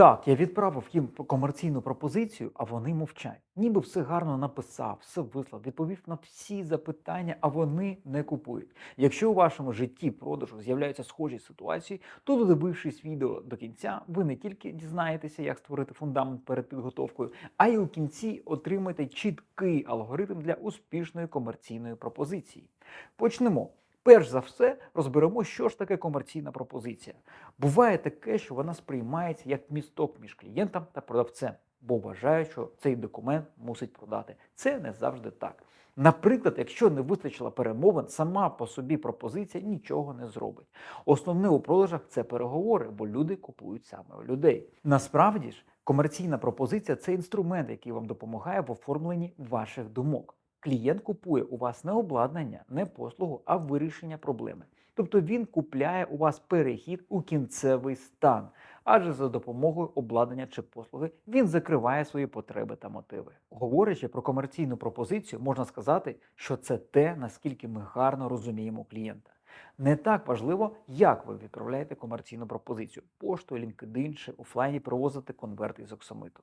Так, я відправив їм комерційну пропозицію, а вони мовчать. Ніби все гарно написав, все вислав, відповів на всі запитання, а вони не купують. Якщо у вашому житті продажу з'являються схожі ситуації, то додивившись відео до кінця, ви не тільки дізнаєтеся, як створити фундамент перед підготовкою, а й у кінці отримаєте чіткий алгоритм для успішної комерційної пропозиції. Почнемо. Перш за все розберемо, що ж таке комерційна пропозиція. Буває таке, що вона сприймається як місток між клієнтом та продавцем, бо вважають, що цей документ мусить продати. Це не завжди так. Наприклад, якщо не вистачило перемовин, сама по собі пропозиція нічого не зробить. Основне у продажах це переговори, бо люди купують саме у людей. Насправді ж, комерційна пропозиція це інструмент, який вам допомагає в оформленні ваших думок. Клієнт купує у вас не обладнання, не послугу, а вирішення проблеми. Тобто він купляє у вас перехід у кінцевий стан, адже за допомогою обладнання чи послуги він закриває свої потреби та мотиви. Говорячи про комерційну пропозицію, можна сказати, що це те, наскільки ми гарно розуміємо клієнта. Не так важливо, як ви відправляєте комерційну пропозицію поштою, LinkedIn чи офлайні провозите конверт із оксамиту.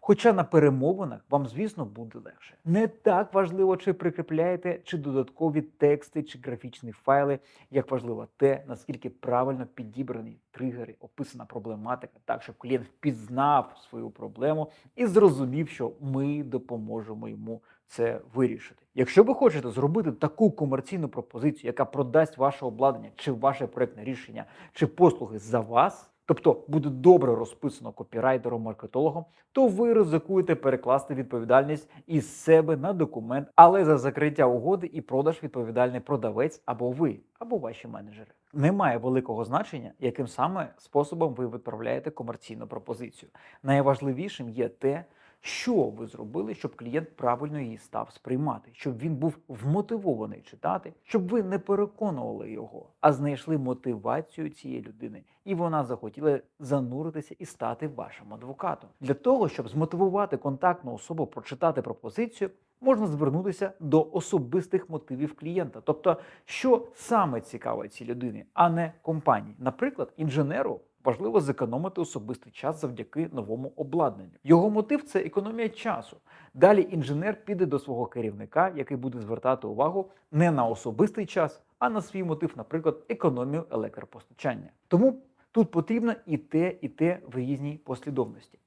Хоча на перемовинах вам, звісно, буде легше. Не так важливо, чи прикріпляєте чи додаткові тексти чи графічні файли, як важливо те, наскільки правильно підібрані тригери, описана проблематика, так щоб клієнт впізнав свою проблему і зрозумів, що ми допоможемо йому це вирішити. Якщо ви хочете зробити таку комерційну пропозицію, яка продасть ваше обладнання чи ваше проектне рішення, чи послуги за вас. Тобто буде добре розписано копірайтером, маркетологом, то ви ризикуєте перекласти відповідальність із себе на документ, але за закриття угоди і продаж відповідальний продавець або ви, або ваші менеджери. Немає великого значення, яким саме способом ви відправляєте комерційну пропозицію. Найважливішим є те, що ви зробили, щоб клієнт правильно її став сприймати, щоб він був вмотивований читати, щоб ви не переконували його, а знайшли мотивацію цієї людини, і вона захотіла зануритися і стати вашим адвокатом. Для того, щоб змотивувати контактну особу прочитати пропозицію, можна звернутися до особистих мотивів клієнта, тобто, що саме цікавить цій людині, а не компанії. Наприклад, інженеру важливо зекономити особистий час завдяки новому обладнанню. Його мотив це економія часу. Далі інженер піде до свого керівника, який буде звертати увагу не на особистий час, а на свій мотив, наприклад, економію електропостачання. Тому тут потрібно і те, і те в різній послідовності.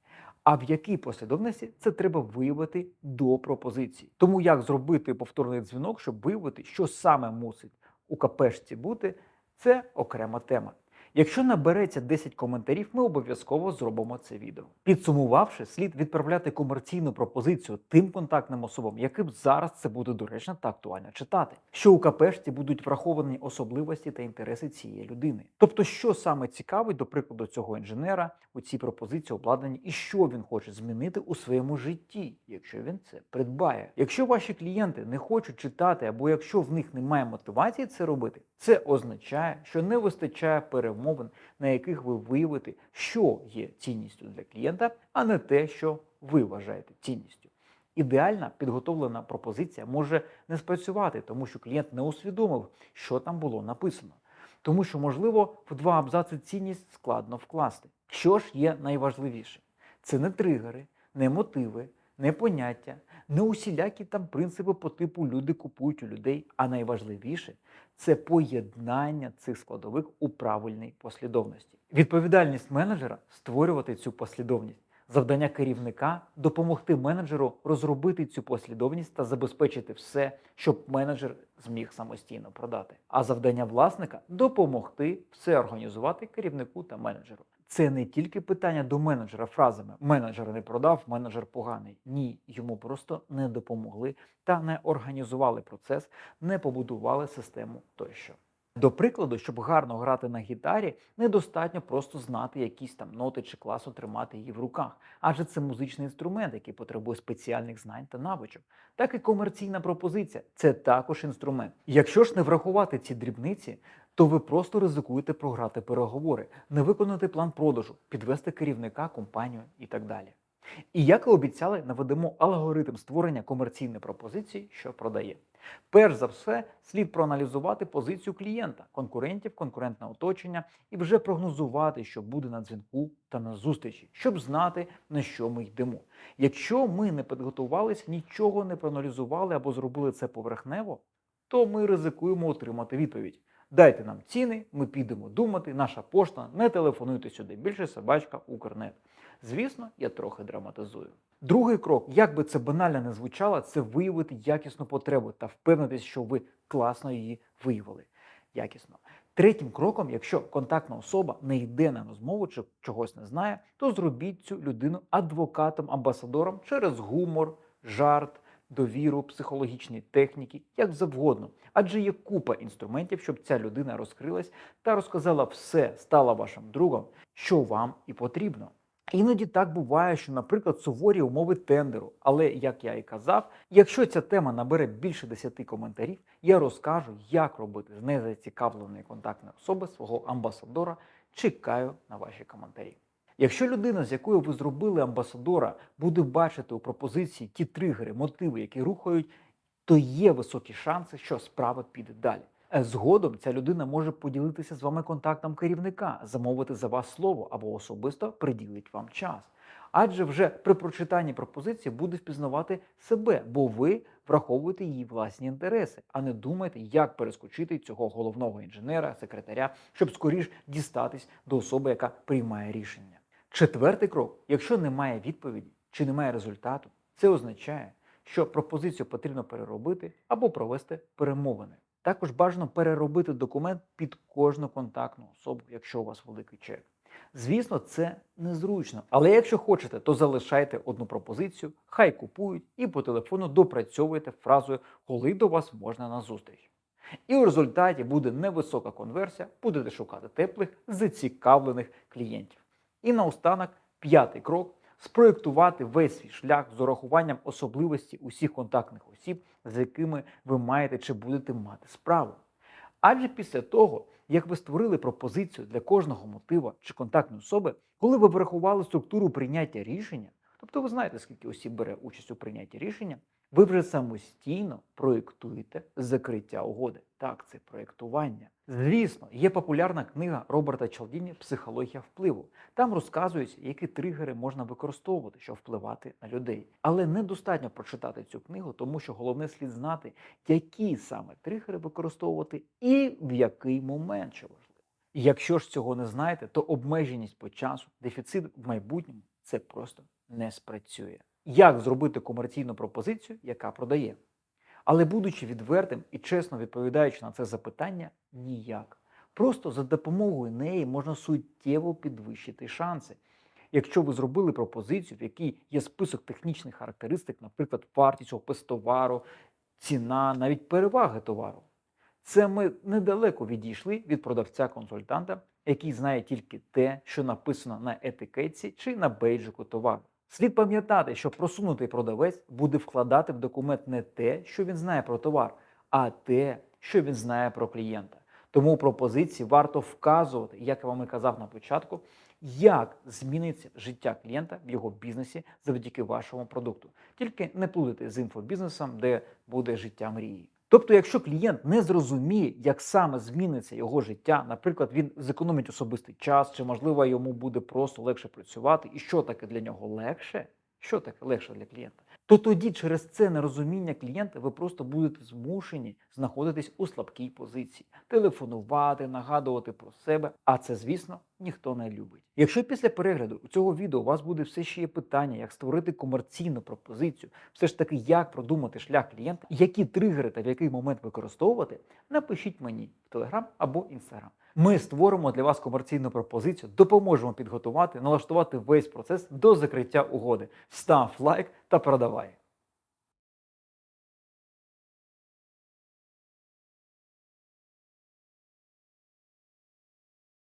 А в якій послідовності це треба виявити до пропозиції. Тому як зробити повторний дзвінок, щоб виявити, що саме мусить у КПшці бути, це окрема тема. Якщо набереться 10 коментарів, ми обов'язково зробимо це відео. Підсумувавши, слід відправляти комерційну пропозицію тим контактним особам, яким зараз це буде доречно та актуально читати, що у КПшці будуть враховані особливості та інтереси цієї людини. Тобто, що саме цікавить, до прикладу, цього інженера у цій пропозиції обладнання і що він хоче змінити у своєму житті, якщо він це придбає. Якщо ваші клієнти не хочуть читати, або якщо в них немає мотивації це робити, це означає, що не вистачає перемовин, на яких ви виявите, що є цінністю для клієнта, а не те, що ви вважаєте цінністю. Ідеальна підготовлена пропозиція може не спрацювати, тому що клієнт не усвідомив, що там було написано. Тому що, можливо, в два абзаци цінність складно вкласти. Що ж є найважливіше? Це не тригери, не мотиви, не поняття, не усілякі там принципи по типу люди купують у людей, а найважливіше це поєднання цих складових у правильній послідовності. Відповідальність менеджера створювати цю послідовність. Завдання керівника допомогти менеджеру розробити цю послідовність та забезпечити все, щоб менеджер зміг самостійно продати. А завдання власника допомогти все організувати керівнику та менеджеру. Це не тільки питання до менеджера фразами менеджер не продав, менеджер поганий. Ні, йому просто не допомогли та не організували процес, не побудували систему тощо. До прикладу, щоб гарно грати на гітарі, недостатньо просто знати якісь там ноти чи класу тримати її в руках, адже це музичний інструмент, який потребує спеціальних знань та навичок. Так і комерційна пропозиція це також інструмент. Якщо ж не врахувати ці дрібниці, то ви просто ризикуєте програти переговори, не виконати план продажу, підвести керівника, компанію і так далі. І як і обіцяли, наведемо алгоритм створення комерційної пропозиції, що продає. Перш за все, слід проаналізувати позицію клієнта, конкурентів, конкурентне оточення і вже прогнозувати, що буде на дзвінку та на зустрічі, щоб знати, на що ми йдемо. Якщо ми не підготувалися, нічого не проаналізували або зробили це поверхнево, то ми ризикуємо отримати відповідь. Дайте нам ціни, ми підемо думати, наша пошта, не телефонуйте сюди. Більше собачка Укрнет. Звісно, я трохи драматизую. Другий крок, як би це банально не звучало, це виявити якісну потребу та впевнитися, що ви класно її виявили. Якісно. Третім кроком, якщо контактна особа не йде на розмову чи чогось не знає, то зробіть цю людину адвокатом-амбасадором через гумор, жарт, довіру, психологічні техніки, як завгодно. Адже є купа інструментів, щоб ця людина розкрилась та розказала все, стала вашим другом, що вам і потрібно. Іноді так буває, що, наприклад, суворі умови тендеру. Але як я і казав, якщо ця тема набере більше 10 коментарів, я розкажу, як робити з незацікавленої контактної особи свого амбасадора. Чекаю на ваші коментарі. Якщо людина, з якою ви зробили амбасадора, буде бачити у пропозиції ті тригери, мотиви, які рухають, то є високі шанси, що справа піде далі. Е, Згодом ця людина може поділитися з вами контактом керівника, замовити за вас слово або особисто приділить вам час. Адже вже при прочитанні пропозиції буде впізнавати себе, бо ви враховуєте її власні інтереси, а не думаєте, як перескочити цього головного інженера, секретаря, щоб скоріш дістатись до особи, яка приймає рішення. Четвертий крок: якщо немає відповіді чи немає результату, це означає, що пропозицію потрібно переробити або провести перемовини. Також бажано переробити документ під кожну контактну особу, якщо у вас великий чек. Звісно, це незручно, але якщо хочете, то залишайте одну пропозицію, хай купують і по телефону допрацьовуйте фразою, коли до вас можна на зустріч. І у результаті буде невисока конверсія, будете шукати теплих, зацікавлених клієнтів. І наостанок, п'ятий крок спроєктувати весь свій шлях з урахуванням особливості усіх контактних осіб, з якими ви маєте чи будете мати справу. Адже після того, як ви створили пропозицію для кожного мотива чи контактної особи, коли ви врахували структуру прийняття рішення, тобто ви знаєте, скільки осіб бере участь у прийнятті рішення, ви вже самостійно проєктуєте закриття угоди. Так, це проєктування. Звісно, є популярна книга Роберта Чалдіні Психологія впливу. Там розказується, які тригери можна використовувати, щоб впливати на людей. Але недостатньо прочитати цю книгу, тому що головне слід знати, які саме тригери використовувати і в який момент що важливо. Якщо ж цього не знаєте, то обмеженість по часу, дефіцит в майбутньому це просто не спрацює. Як зробити комерційну пропозицію, яка продає? Але будучи відвертим і чесно відповідаючи на це запитання, ніяк. Просто за допомогою неї можна суттєво підвищити шанси. Якщо ви зробили пропозицію, в якій є список технічних характеристик, наприклад, вартість, опис товару, ціна, навіть переваги товару, це ми недалеко відійшли від продавця-консультанта, який знає тільки те, що написано на етикетці чи на бейджику товару. Слід пам'ятати, що просунутий продавець буде вкладати в документ не те, що він знає про товар, а те, що він знає про клієнта. Тому у пропозиції варто вказувати, як я вам і казав на початку, як зміниться життя клієнта в його бізнесі завдяки вашому продукту. Тільки не плутайте з інфобізнесом, де буде життя мрії. Тобто, якщо клієнт не зрозуміє, як саме зміниться його життя, наприклад, він зекономить особистий час, чи можливо йому буде просто легше працювати, і що таке для нього легше, що таке легше для клієнта, то тоді через це нерозуміння клієнта ви просто будете змушені знаходитись у слабкій позиції, телефонувати, нагадувати про себе. А це, звісно, ніхто не любить. Якщо після перегляду цього відео у вас буде все ще є питання, як створити комерційну пропозицію, все ж таки, як продумати шлях клієнта, які тригери та в який момент використовувати, напишіть мені в Telegram або Instagram. Ми створимо для вас комерційну пропозицію, допоможемо підготувати, налаштувати весь процес до закриття угоди. Став лайк та продавай.